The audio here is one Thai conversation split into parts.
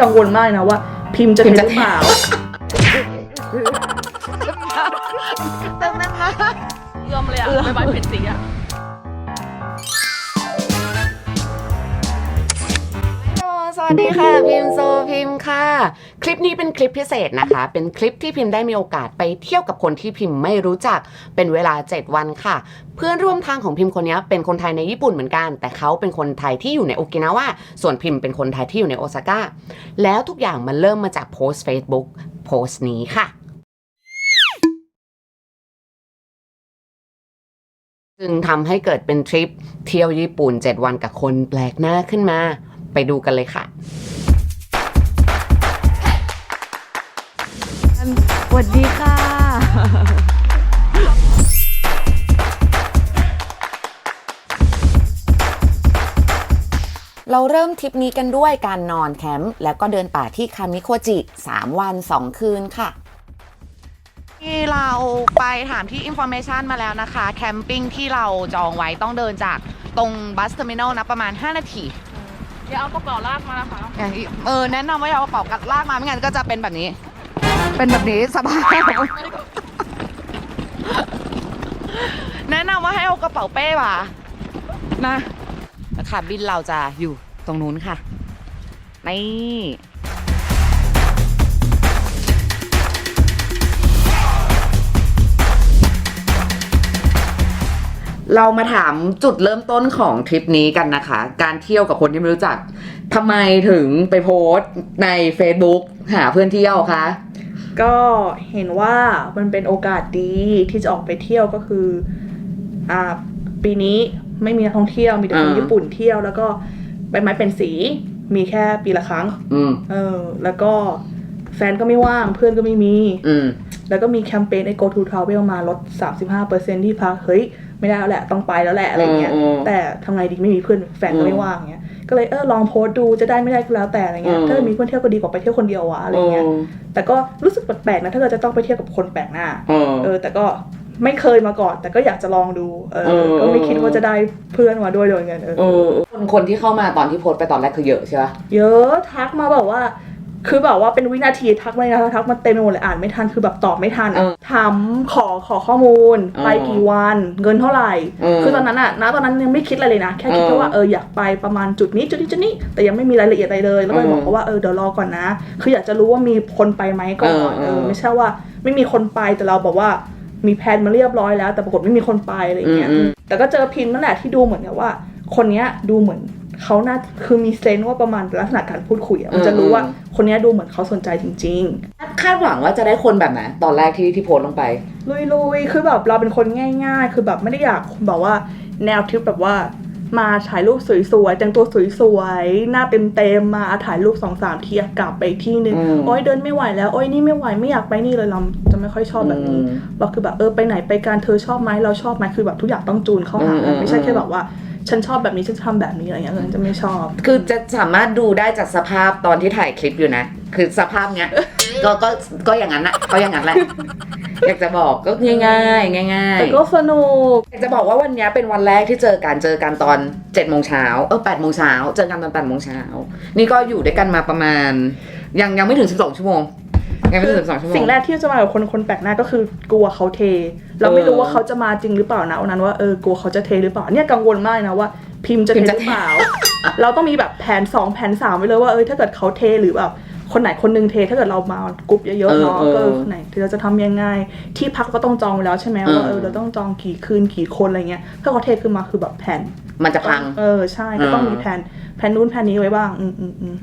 กังวลมากนะว่า พิมพ์จะพิเห็มนพ์จะ หรือเปล่า เติมนะคะยอมเลยอะใบไม้เผ็ดสีอะ วัสดีค่ะ พิมโซพิมค่ะ คลิปนี้เป็นคลิปพิเศษนะคะ เป็นคลิปที่พิมได้มีโอกาสไปเที่ยวกับคนที่พิมไม่รู้จักเป็นเวลา 7 วันค่ะ เพื่อนร่วมทางของพิมคนนี้เป็นคนไทยในญี่ปุ่นเหมือนกัน แต่เขาเป็นคนไทยที่อยู่ในโอกินาวาส่วนพิมเป็นคนไทยที่อยู่ในโอซาก้าแล้วทุกอย่างมันเริ่มมาจากโพสต์ Facebook โพสต์นี้ค่ะจึงทำให้เกิดเป็นทริปเที่ยวญี่ปุ่น 7 วันกับคนแปลกหน้าขึ้นมา ไปดูกันเลยค่ะสวัสดีค่ะ เราเริ่มทริปนี้กันด้วยการนอนแคมป์แล้วก็เดินป่าที่คามิโคจิ 3 วัน 2 คืนค่ะที่เราไปถามที่ information มาแล้วนะคะ แคมปิ้งที่เราจองไว้ต้องเดินจากตรงบัสเทอร์มินอลนะประมาณ 5 นาที อย่าเอากระเป๋าลากมานะคะอย่างที่เออแนะนำว่าอย่าเอากระเป๋ากัดลากมาไม่งั้นก็จะเป็นแบบนี้ เป็นแบบนี้สบายแนะนำว่าให้เอากระเป๋าเป้มานะค่ะบินเราจะอยู่ตรงนู้นค่ะนี่ เรามาถามจุดเริ่มต้นของทริปนี้กันนะคะ การเที่ยวกับคนที่ไม่รู้จักทำไมถึงไปโพสต์ใน Facebook หาเพื่อนเที่ยวคะก็เห็นว่ามันเป็นโอกาสดีที่จะออกไปเที่ยวก็คืออ่าปีนี้ไม่มีนักท่องเที่ยวมีแต่คนอ่าญี่ปุ่นเที่ยวแล้วก็ใบไม้เป็นสีมีแค่ปีละครั้งอืมเออ แล้วก็แฟนก็ไม่ว่างเพื่อนก็ไม่มี อืมแล้วก็มีแคมเปญไอ้ go to travel มาลด 35%ที่พักเฮ้ย ไม่ได้แล้วแหละต้องไปแล้วแหละอะไรเงี้ยอืมอืมแต่ทำไงดีไม่มีเพื่อนแฟนก็ไม่ว่างเงี้ยก็เลยเออลองโพสต์ดูจะได้ไม่ได้ก็แล้วแต่อะไรเงี้ยอืมถ้ามีเพื่อนเที่ยวก็ดีกว่าไปเที่ยวคนเดียววะอะไรเงี้ยแต่ก็รู้สึกแปลกๆนะถ้าเกิดจะต้องไปเที่ยวกับคนแปลกหน้าเออเออแต่ก็ไม่เคยมาก่อน แต่ก็อยากจะลองดูเออเออก็ไม่คิดว่าจะได้เพื่อนมาด้วยโดยเงินเออเออคนคนที่เข้ามาตอนที่โพสต์ไปตอนแรกคือเยอะใช่ปะเยอะทักมาแบบว่า คือแบบว่าเป็นวินาทีทักมาเลยนะทักมาเต็มไปหมดเลยอ่านไม่ทันคือแบบตอบไม่ทันเออถามขอขอข้อมูลเออไปกี่วันเงินเท่าไหร่เออคือตอนนั้นอะนะตอนนั้นยังไม่คิดอะไรเลยนะ แค่คิดเออแค่ว่าเอออยากไปประมาณจุดนี้จุดนี้จุดนี้ แต่ยังไม่มีรายละเอียดอะไรเลย แล้วก็เลยเออบอกเขาว่าเออเดี๋ยวรอก่อนนะ คืออยากจะรู้ว่ามีคนไปไหมก่อนเออเออเออไม่ใช่ว่าไม่มีคนไปแต่เราบอกว่ามีแพลนมาเรียบร้อยแล้ว แต่ปรากฏไม่มีคนไปอะไรอย่างเงี้ยอืมอืมแต่ก็เจอพิมพ์นั่นแหละที่ดูเหมือนกับว่า คนเนี้ยดูเหมือน เขาน่าคือมีเซนส์ว่าประมาณลักษณะการพูดคุยอะมันจะรู้ว่าคนเนี้ยดูเหมือนเขาสนใจจริง ๆ คาดหวังว่าจะได้คนแบบไหนตอนแรกที่ที่โพสต์ลงไป ลุยๆ คือแบบเราเป็นคนง่าย ๆ คือแบบไม่ได้อยากแบบว่า แนวทริปแบบว่า มาถ่ายรูปสวยๆแต่งตัวสวยๆหน้าเต็มๆมาถ่ายรูปสองสามทีอะกลับไปอีกที่หนึ่งอืมโอ๊ยเดินไม่ไหวแล้วโอ๊ยนี่ไม่ไหวไม่อยากไปนี่เลยเราจะไม่ค่อยชอบแบบนี้อืมเราคือแบบเออไปไหนไปการเธอชอบไหมเราชอบไหมคือแบบทุกอย่างต้องจูนเข้าหาอืมกันไม่ใช่อืมแค่แบบว่า ฉันชอบแบบนี้ฉันทำแบบนี้อะไรเงี้ยเออจะไม่ชอบ คือจะสามารถดูได้จากสภาพตอนที่ถ่ายคลิปอยู่นะ คือสภาพเนี้ย ก็ก็ก็อย่างนั้นอะก็อย่างนั้นแหละ อยากจะบอกก็ง่ายๆง่ายแต่ก็สนุกๆอยากจะบอกว่าวันเนี้ยเป็นวันแรกที่เจอกันเจอกันตอน7จ็ดโมงเช้าเออแปดโมงเช้าเจอกันตอนแปดโมงเช้านี่ก็อยู่ด้วยกันมาประมาณ ยังยังไม่ถึง 12 ชั่วโมง ยังไม่ถึง 12 ชั่วโมง สิ่งแรกที่จะมากับคนคนแปลกหน้าก็คือกลัวเขาเท เราไม่รู้ว่าเขาจะมาจริงหรือเปล่านะวันนั้นว่าเออกลัวเขาจะเทหรือเปล่าเนี่ยกังวลมากนะว่า พิมพ์จะพิเทมพ์หจะรือเปล่า เราต้องมีแบบแผนสองแผนสามไว้เลยว่าเออถ้าเกิดเขาเทหรือแบบคนไหนคนหนึงเทถ้าเกิดเรามากรุ๊ปเยอะๆเนาะเออเออก็เออคนไหนเราจะทำยังไง ที่พักก็ต้องจองไว้แล้วใช่ไหมว่าเออเออเราต้องจองกี่คืนกี่คนอะไรเงี้ยถ้าเขาเทขึ้นมาคือแบบแผนมันจะพัง เออใช่ก็ต้องมีแผนแผนนู้นแผนนี้ไว้บ้าง อืมอืมอืม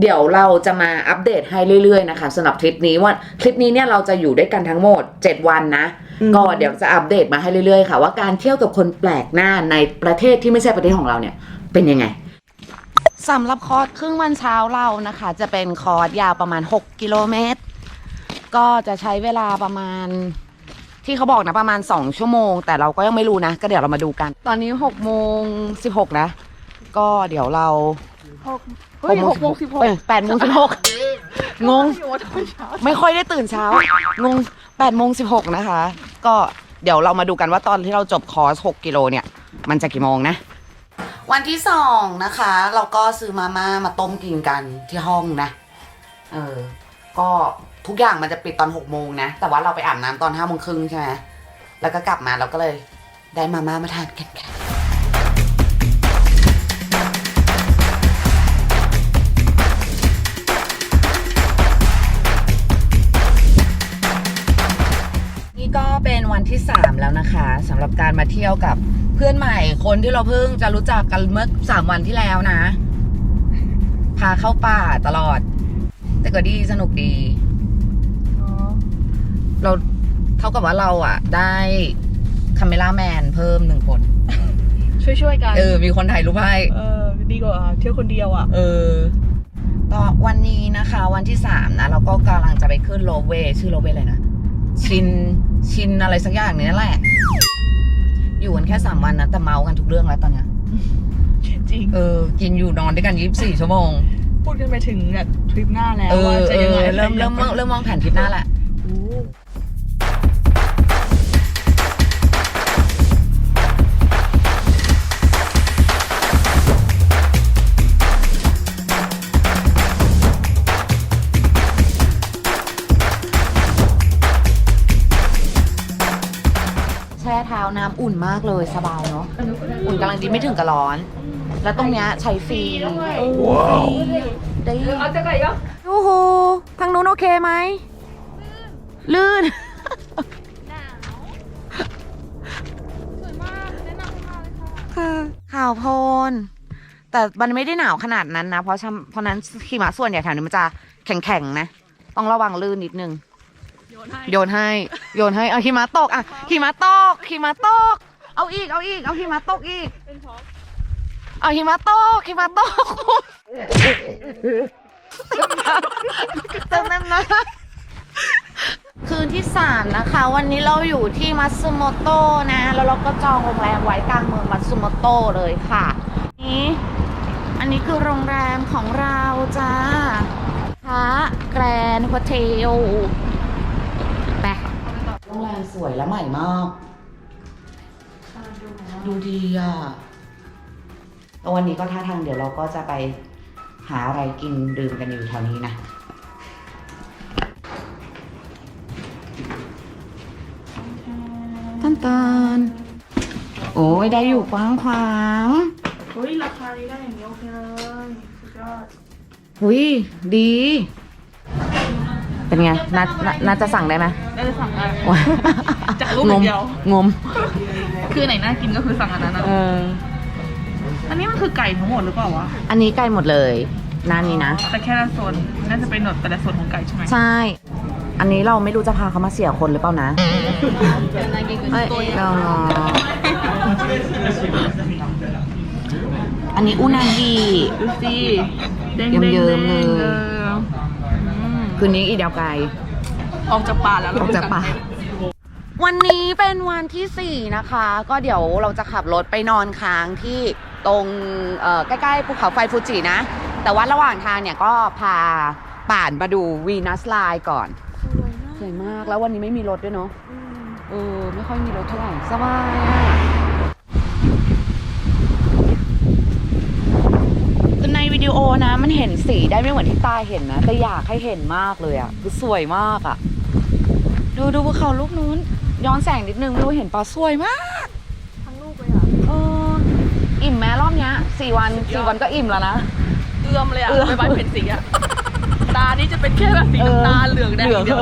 เดี๋ยวเราจะมาอัปเดตให้เรื่อยๆนะคะสำหรับทริปนี้ว่าทริปนี้เนี่ยเราจะอยู่ด้วยกันทั้งหมด 7 วันนะอืมก็เดี๋ยวจะอัปเดตมาให้เรื่อยๆค่ะ ว่าการเที่ยวกับคนแปลกหน้าในประเทศที่ไม่ใช่ประเทศของเราเนี่ยเป็นยังไงสำหรับคอร์สครึ่งวันเช้าเรานะคะ จะเป็นคอร์สยาวประมาณ 6 กิโลเมตร ก็จะใช้เวลาประมาณที่เขาบอกนะประมาณ 2 ชั่วโมง แต่เราก็ยังไม่รู้นะ ก็เดี๋ยวเรามาดูกัน ตอนนี้6โมง16 นะ ก็เดี๋ยวเราเฮ้ย หกโมงสิบหกเอ้ย8โมง16งงไม่ค่อยได้ตื่นเช้า งง8โมง16นะคะ ก็เดี๋ยวเรามาดูกันว่าตอนที่เราจบคอร์ส 6 กิโลเนี่ย มันจะกี่โมงนะ วันที่สองนะคะ เราก็ซื้อมาม่ามาต้มกินกันที่ห้องนะ เออ ก็ทุกอย่างมันจะปิดตอนหกโมงนะ แต่ว่าเราไปอาบน้ำตอนห้าโมงครึ่งใช่ไหม แล้วก็กลับมาเราก็เลยได้มาม่ามาทานกันค่ะ ที่สามแล้วนะคะสำหรับการมาเที่ยวกับเพื่อนใหม่คนที่เราเพิ่งจะรู้จักกันเมื่อสามวันที่แล้วนะ พาเข้าป่าตลอด แต่ก็ดีสนุกดี เราเท่ากับว่าเราอะ ได้คาเมล่าแมนเพิ่มหนึ่งคน ช่วยช่วยๆกัน เออ มีคนถ่ายรูปให้ เออ ดีกว่าเที่ยวคนเดียวอะ เออต่อวันนี้นะคะ วันที่สามนะ เราก็กำลังจะไปขึ้นโลเวย์ชื่อโลเวย์อะไรนะ ชินชินอะไรสักอย่างนี้แหละ อยู่กันแค่สามวันนะแต่เมากันทุกเรื่องแล้วตอนเนี้ยจริงเออ กินอยู่นอนด้วยกันยี่สิบสี่ชั่วโมง พูดกันไปถึงแบบทริปหน้าแล้วเออว่าจะเอยังอไงเริ่มเริ่มเริ่มเริ่มวางแผนทริปหน้าแหละ โอ้ แช่เท้าน้ำอุ่นมากเลยสบายเนาะอุ่นกำลังดีไม่ถึงกับร้อน แล้วตรงเนี้ยใช้ฟรีได้เอาจะไก่ก็โอ้โหทางนู้นโอเคไหมลื่นสวยมากแนะนำมากเลยค่ะค่ะข่าวโพลนแต่มันไม่ได้หนาวขนาดนั้นนะ เพราะฉะเพราะนั้นหิมะส่วนใหญ่แถวนี้มันจะแข็งๆนะ ต้องระวังลื่นนิดนึงโย นให้ โยนให้ โยนให้ เอาหิมะตกอะหิมะตกหิมะตก เอาอีก เอาอีก เอาหิมะตกอีก เป็นพราะเอาหิมะตกหิมะตกเต็มเต็มนะคืนที่สามนะคะ วันนี้เราอยู่ที่มัตสึโมโตะนะ แล้วเราก็จองโรงแรมไว้กลางเมืองมัตสึโมโตะเลยค่ะ นี้ อันนี้คือโรงแรมของเราจ้าพระแกรนด์โฮเทล รงแรมสวยและใหม่มากดูดีอะแล้ววันนี้ก็ท่าทางเดี๋ยวเราก็จะไปหาอะไรกินดื่มกันอยู่แถวนี้นะ ตันตันโอ้ยได้อยู่กว้างขวางเฮ้ยราคานี้ได้อย่างนี้โอเคเลยสุดยอดหุยดี เป็นไง น่าน่าน่าจะสั่งได้ไหม ได้จะสั่งได้ว้าจากรูปอย่างเดียว งม คือไหนน่ากินก็คือสั่งอันนั้นอะเออ อันนี้มันคือไก่ทั้งหมดหรือเปล่าวะอันนี้ใกล้หมดเลยหน้านี้นะ แต่แค่ละโซนน่าจะเป็นหนวดแต่ละโซนของไก่ใช่ไหมใช่ อันนี้เราไม่รู้จะพาเขามาเสียคนหรือเปล่านะเอ้ยเราอันนี้อุนางิดูสิเด้งเยิ้เด้งมๆเด้งเลยเอออืมคืนนี้อีกเดียวไกล ออกจากป่าแล้วออกจากป่า วันนี้เป็นวันที่สี่นะคะ ก็เดี๋ยวเราจะขับรถไปนอนค้างที่ตรงเอ่อใกล้ๆภูเขาไฟฟูจินะ แต่ว่าระหว่างทางเนี่ยก็พาป่านมาดูวีนัสไลน์ก่อนสวยมากแล้ววันนี้ไม่มีรถด้วยเนาะเออไม่ค่อยมีรถเท่าไหร่สบายอะคือในวิดีโอนะมันเห็นสีได้ไม่เหมือนที่ตาเห็นนะ แต่อยากให้เห็นมากเลยอะคือสวยมากอะ ดูดูภูเขาลูกนู้น ย้อนแสงนิดนึงไม่รู้เห็นปะสวยมาก ทั้งลูกเลยอะเอออิ่มแม้รอบเนี้ยสี่วันสี่วันก็อิ่มแล้วนะ เอื้อมเลยอะเอื้อม ใบไม้เผ็ดสีอะ ตานี่จะเป็นแค่แบบสีน้ำตาลเหลืองแดงอย่างเดียว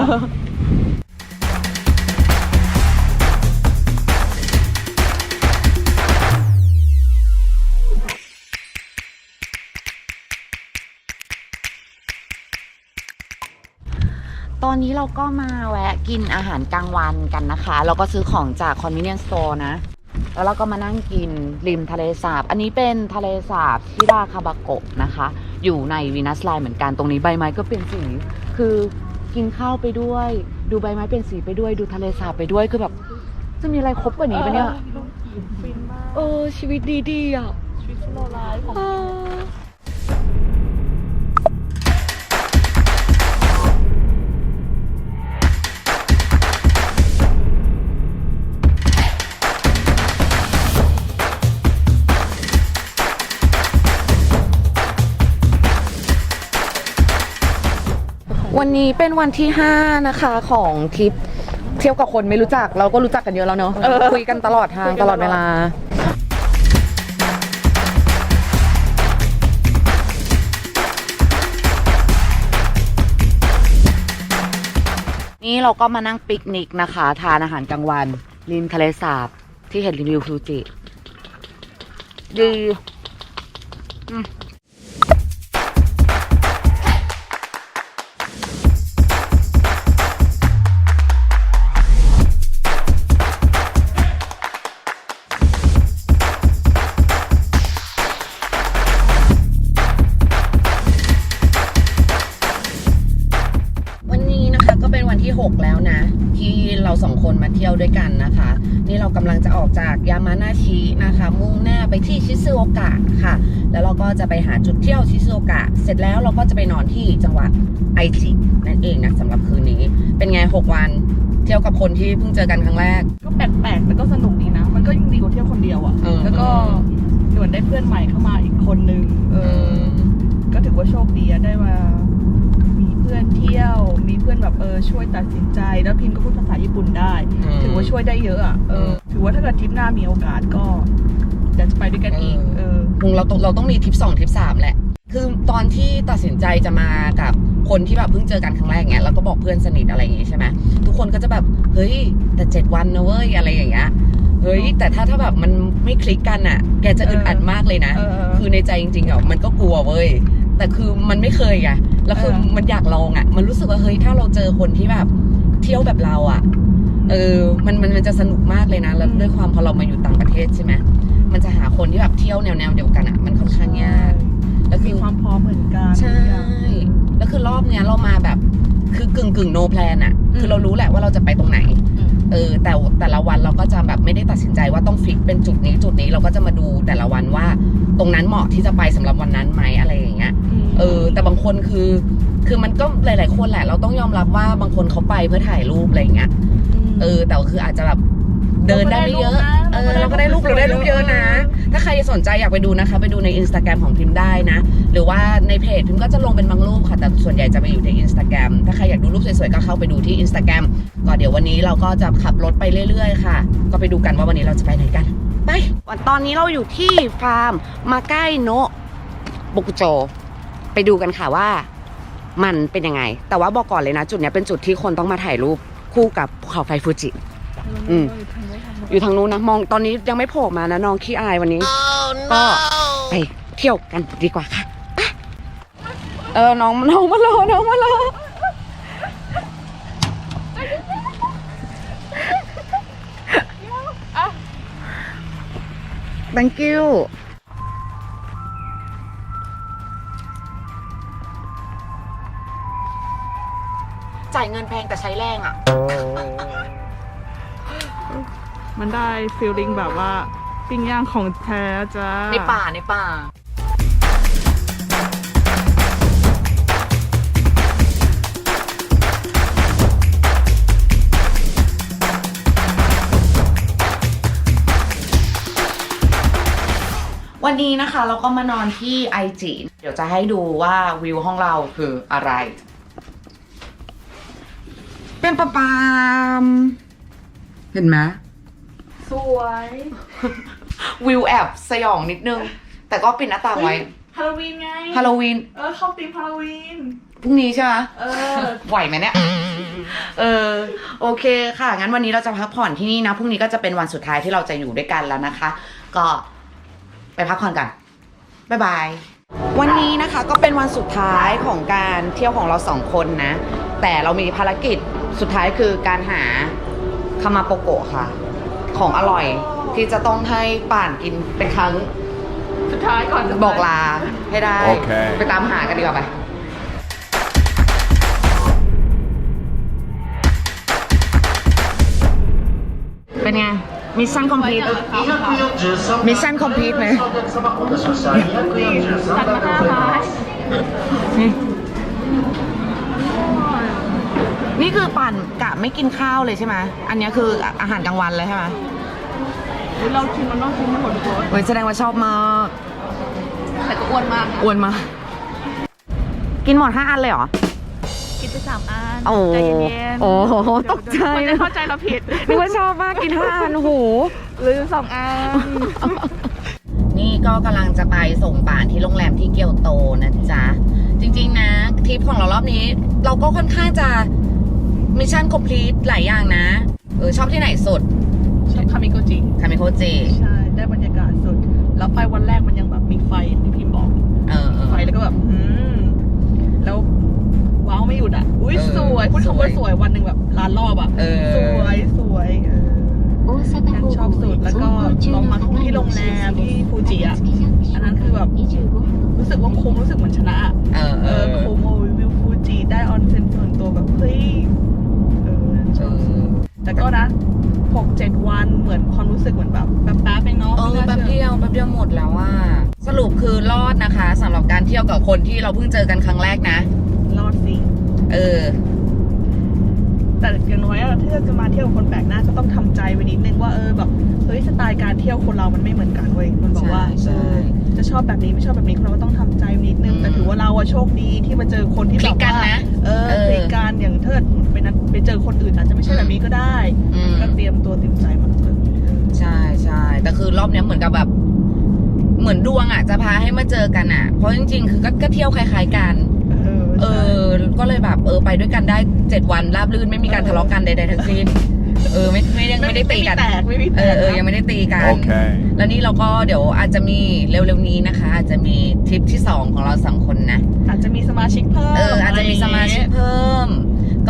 อนนี้เราก็มาแวะกินอาหารกลางวันกันนะคะ แล้วก็ซื้อของจาก convenience store นะ แล้วเราก็มานั่งกินริมทะเลสาบ อันนี้เป็นทะเลสาบชิราคาบาโกะนะคะ อยู่ในวีนัสไลน์เหมือนกัน ตรงนี้ใบไม้ก็เปลี่ยนสี คือกินข้าวไปด้วย ดูใบไม้เปลี่ยนสีไปด้วย ดูทะเลสาบไปด้วย คือแบบ จะมีอะไรครบกว่านี้ปะเนี่ย ฟินมากเออชีวิตดีๆอะชีวิตโลไลฟ์ของ วันนี้เป็นวันที่ 5 นะคะของทริปเที่ยวกับคนไม่รู้จักเราก็รู้จักกันเยอะแล้วเนาะคุยกันตลอดทางตลอดเวลา นี่เราก็มานั่งปิกนิกนะคะ ทานอาหารกลางวันริมทะเลสาบที่เห็นรีวิวฟูจิดีอืม ที่เราสองคนมาเที่ยวด้วยกันนะคะ นี่เรากำลังจะออกจากยามานาชินะคะ มุ่งหน้าไปที่ชิซึโอกะค่ะ แล้วเราก็จะไปหาจุดเที่ยวชิซึโอกะ เสร็จแล้วเราก็จะไปนอนที่จังหวัดไอจินั่นเองนะสำหรับคืนนี้ เป็นไง 6 วันเที่ยวกับคนที่เพิ่งเจอกันครั้งแรก ก็แปลกๆแต่ก็สนุกดีนะ มันก็ยิ่งดีกว่าเที่ยวคนเดียวอะเออแล้วก็เหมือนได้เพื่อนใหม่เข้ามาอีกคนนึงเออ ก็ถือว่าโชคดีอะได้มามีเพื่อนเที่ยว มีเพื่อนแบบเออช่วยตัดสินใจ แล้วพิมพ์ก็พูดภาษาญี่ปุ่นได้ อืม ถือว่าช่วยได้เยอะอะเออถือว่าถ้าเกิดทริปหน้ามีโอกาสก็เดี๋ยวจะไปด้วยกันอีก เออ คงเราต้องเราต้องมีทริปสองทริปสามแหละ คือตอนที่ตัดสินใจจะมากับคนที่แบบเพิ่งเจอกันครั้งแรกเงี้ยเราก็บอกเพื่อนสนิทอะไรอย่างงี้ใช่ไหมทุกคนก็จะแบบ เฮ้ย แต่เจ็ดวันนะเว้ยอะไรอย่างเงี้ย เฮ้ย แต่ถ้าถ้าแบบมันไม่คลิกกันอะ แกจะอึดอัดมากเลยนะ เออ คือในใจจริงๆอะมันก็กลัวเว้ย แต่คือมันไม่เคยไง แล้วคือเออมันอยากลองอะ มันรู้สึกว่าเฮ้ยถ้าเราเจอคนที่แบบ เที่ยวแบบเราอะ เออ มันมันมันจะสนุกมากเลยนะ แล้วด้วยความพอเรามาอยู่ต่างประเทศใช่ไหมมันจะหาคนที่แบบเที่ยวแนวแนวๆเดียวกันอะ มันค่อนข้างยากแล้วคืมีอความพร้อมเหมือนกัน ใช่ แล้วคือรอบเนี้ยเรามาแบบ คือกึ่งกึ่งโนแพลนอะคือเรารู้แหละว่าเราจะไปตรงไหนอืม เออแต่แต่ละวันเราก็จะแบบไม่ได้ตัดสินใจว่าต้องฟิกเป็นจุดนี้จุดนี้เราก็จะมาดูแต่ละวันว่า ตรงนั้นเหมาะที่จะไปสำหรับวันนั้นไหมอะไรอย่างเงี้ยมเออ แต่บางคนคือ คือมันก็หลาย ๆ คนแหละ เราต้องยอมรับว่าบางคนเขาไปเพื่อถ่ายรูปอะไรอย่างเงี้ยมเออ แต่ว่าคืออาจจะแบบเดินได้ไม่เยอะ เออเราก็ได้รูปเราได้รูปเยอะนะ ถ้าใครสนใจอยากไปดูนะคะ ไปดูในอินสตาแกรมของพิมพ์ได้นะ หรือว่าในเพจพิมพ์ก็จะลงเป็นบางรูปค่ะ แต่ส่วนใหญ่จะไปอยู่ในอินสตาแกรมถ้าใครอยากดูรูปสวยๆ ก็เข้าไปดูที่อินสตาแกรมก็เดี๋ยววันนี้เราก็จะขับรถไปเรื่อยๆ ค่ะ ก็ไปดูกันว่าวันนี้เราจะไปไหนกัน ไป ตอนนี้เราอยู่ที่ฟาร์มมาใกล้โนะบุกุโจ ไปดูกันค่ะว่ามันเป็นยังไง แต่ว่าบอกก่อนเลยนะ จุดนี้เป็นจุดที่คนต้องมาถ่ายรูปคู่กับภูเขาไฟฟูจิ อืม อยู่ทางนู้นนะมองตอนนี้ยังไม่โผล่มานะน้องขี้อายวันนี้ ก็ไปเที่ยวกันดีกว่าค่ะไปเออน้องน้องมารอน้องมารอ thank you จ่ายเงินแพงแต่ใช้แรงอะ มันได้ฟีลลิ่งแบบว่าปิ้งย่างของแท้จ้า ในป่าในป่า วันนี้นะคะเราก็มานอนที่ไอจีเดี๋ยวจะให้ดูว่าวิวห้องเราคืออะไร เป็นปะปาม เห็นไหม สวยวิวแอบสยองนิดนึง แต่ก็ปิดหน้าต่างไว้ฮาโลวีนไงฮาโลวีนเออเข้าธีมฮาโลวีนพรุ่งนี้ใช่ไหมเออไหวไหมเนี่ยเออโอเคค่ะ งั้นวันนี้เราจะพักผ่อนที่นี่นะพรุ่งนี้ก็จะเป็นวันสุดท้ายที่เราจะอยู่ด้วยกันแล้วนะคะ ก็ไปพักผ่อนกันบ๊ายบายวันนี้นะคะก็เป็นวันสุดท้ายของการเที่ยวของเราสองคนนะ แต่เรามีภารกิจสุดท้ายคือการหาคามาโปโกะค่ะ ของอร่อย ที่จะต้องให้ป่านกินเป็นครั้งสุดท้ายก่อนจะไปบอกลาให้ได้ โอเค ไปตามหากันดีกว่าไป เป็นไง มิชชั่นคอมพลีท มิชชั่นคอมพลีทไหม ตัดมาห้าไม้นี่ คือปั่นกะไม่กินข้าวเลยใช่ไหมอันนี้คืออาหารกลางวันเลยใช่ไหมเฮ้ยเราชิมมันต้องชิมให้หมดทุกคนเฮ้ยแสดงว่าชอบมากแต่ก็อ้วนมากนะอ้วนมากกินหมดห้าอันเลยเหรอกกินไปสามอันโอ้ใจเย็นๆโอ้โหเดี๋ยวตกใจ เดี๋ยวคนจะเข้าใจเราผิดนึกว่าชอบมากกินห้าอันโอ้โหหรือสองอัน นี่ก็กำลังจะไปส่งป่านที่โรงแรมที่เกียวโตนะจ๊ะ จริง ๆ นะทริปของเรารอบนี้ เราก็ค่อนข้างจะ มิชชั่นคอมพลีทหลายอย่างนะ เออชอบที่ไหนสุดชอบคามิโกจิคามิโคจิใช่ ได้บรรยากาศสุด แล้วไปวันแรกมันยังแบบมีไฟอย่างที่พิมพ์บอก เออเออ ไฟแล้วก็แบบอืมแล้วว้าวไม่หยุดอะ อุ้ยเออสวยพูดสวยคำว่าสวยวันหนึ่งแบบล้านรอบอะเออ สวยสวยเออฉันชอบสุดแล้วก็ลองมาที่โรงแรมที่ฟูจิอะอันนั้นคือแบบรู้สึกว่าคุ้มรู้สึกเหมือนชนะอะเออเอเอออโคโมวิวฟูจิได้ออนเซ็นส่วนตัวแบบเฮ้ย เออชเออบสุดอแต่ก็นะหกเจ็ดวันเหมือนความรู้สึกเหมือนแบบแป๊บๆเองเนาะเออไม่แป๊น่าบเชื่อเดียวแป๊บเดียวหมดแล้วว่าสรุปคือรอดนะคะสำหรับการเที่ยวกับคนที่เราเพิ่งเจอกันครั้งแรกนะ รอดสิเออ แต่อย่างน้อยอะถ้าจะมาเที่ยวกับคนแปลกหน้าก็ต้องทำใจไว้นิดนึงว่าเออแบบเฮ้ยสไตล์การเที่ยวคนเรามันไม่เหมือนกันเว้ยมันบอกว่าใช่เออ จะชอบแบบนี้ไม่ชอบแบบนี้คนเราก็ต้องทำใจไว้นิดนึงอืมแต่ถือว่าเราอะโชคดีที่มาเจอคนที่คลิแบกบกันว่านะเออเออคลิกกันอย่างเทิดไปนั้นไปเจอคนอื่นอาจจะไม่ใช่แบบนี้ก็ได้อืมก็เตรียมตัวเตรียมใจมาเออใช่ใช่แต่คือรอบเนี้ยเหมือนกับแบบ เหมือนดวงอะจะพาให้มาเจอกันอะ เพราะจริงๆ คือก็ก็เที่ยวคล้าย ๆกันเออเออ ก็เลยแบบเออไปด้วยกันได้เจ็ดวันราบรื่นไม่มีการทะเลาะกันใดๆทั้งสิ้น เออไม่ไม่ได้ไม่ได้ตีกันไม่มีแตกไม่มีแตเอกอเออยังไม่ได้ตีกัน Okay. แล้วนี่เราก็เดี๋ยวอาจจะมีเร็วๆนี้นะคะ อาจจะมีทริปที่สองของเราสองคนนะ อาจจะมีสมาชิกเพิ่มเอออาจจะมีสมาชิกเพิ่ม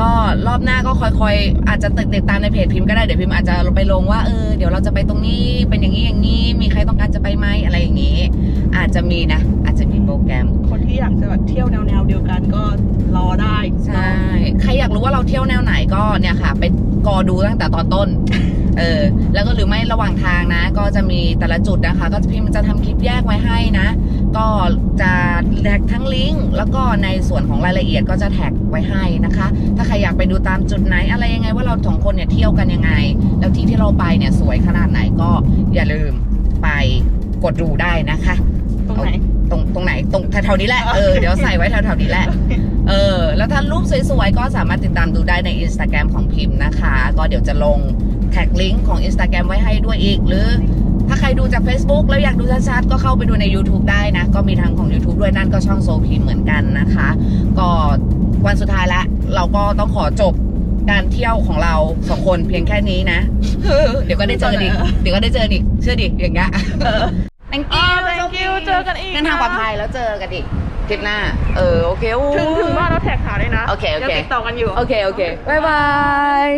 ก็รอบหน้าก็ค่อยๆ อาจจะติดตามในเพจพิมพ์ก็ได้เดี๋ยวพิมพ์อาจจะไปลงว่าเออเดี๋ยวเราจะไปตรงนี้เป็นอย่างนี้อย่างนี้ มีใครต้องการจะไปไหมอะไรอย่างนี้ อาจจะมีนะ อาจจะมีโปรแกรม คนที่อยากจะแบบเที่ยวแนวๆเดียวกันก็รอได้ใช่ ใครอยากรู้ว่าเราเที่ยวแนวไหนก็เนี่ยค่ะ ไป กอดูตั้งแต่ตอนต้น เออ แล้วก็หรือไม่ระหว่างทางนะ ก็จะมีแต่ละจุดนะคะ ก็จะพิมพ์จะทำคลิปแยกไว้ให้นะ ก็จะแท็กทั้งลิงก์แล้วก็ในส่วนของรายละเอียดก็จะแท็กไว้ให้นะคะ ถ้าใครอยากไปดูตามจุดไหนอะไรยังไงว่าเราสองคนเนี่ยเที่ยวกันยังไง แล้วที่ที่เราไปเนี่ยสวยขนาดไหนก็อย่าลืมไปกดดูได้นะคะ ตรงไหนตรงตรงไหนตรงแถวๆนี้แหละ เออ เดี๋ยวใส่ไว้แถวๆนี้แหละ เออ แล้วถ้ารูปสวยๆ ก็สามารถติดตามดูได้ใน Instagram ของพิมพ์นะคะ ก็เดี๋ยวจะลงแท็กลิงก์ของ Instagram ไว้ให้ด้วยอีก หรือถ้าใครดูจาก Facebook แล้วอยากดูชัดๆ ก็เข้าไปดูใน YouTube ได้นะ ก็มีทางของ YouTube ด้วยนั่นก็ช่องโซพิมพ์เหมือนกันนะคะ ก็วันสุดท้ายละ เราก็ต้องขอจบการเที่ยวของเราสองคนเพียงแค่นี้นะ เดี๋ยวก็ได้เจอกันอีก เดี๋ยวก็ได้เจอกันอีก เชื่อดิอย่างเงี้ย thank อ่า you thank you เจอกันอีกเดินทางปลอดภัยแล้วเจอกันอีก คลิปหน้า เออ โอเคอู้ถึงถึงว่าเราแท็กหาได้นะโอเคโอเคยังติดต่อกันอยู่ โอเค โอเค บ๊ายบาย